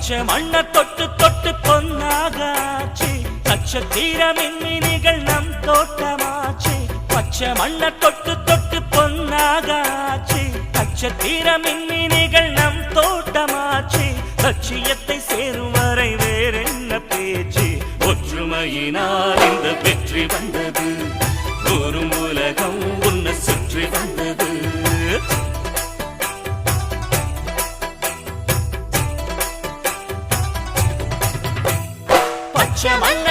பச்சை மண்ண தொட்டு தொட்டு பொன்னாகாச்சு நட்சத்திர மின்மினிகள் நம் தோட்டமாச்சு. பச்சை மண்ண தொட்டு தொட்டு பொன்னாகாச்சு நட்சத்திர மின்மினிகள் நம் தோட்டமாச்சு. லட்சியத்தை சேரும் வரை வேறென்ன பேச்சு? ஒற்றுமையினால் இந்த வெற்றி வந்தது. ஒரு உலகம் பச்சை மண்ண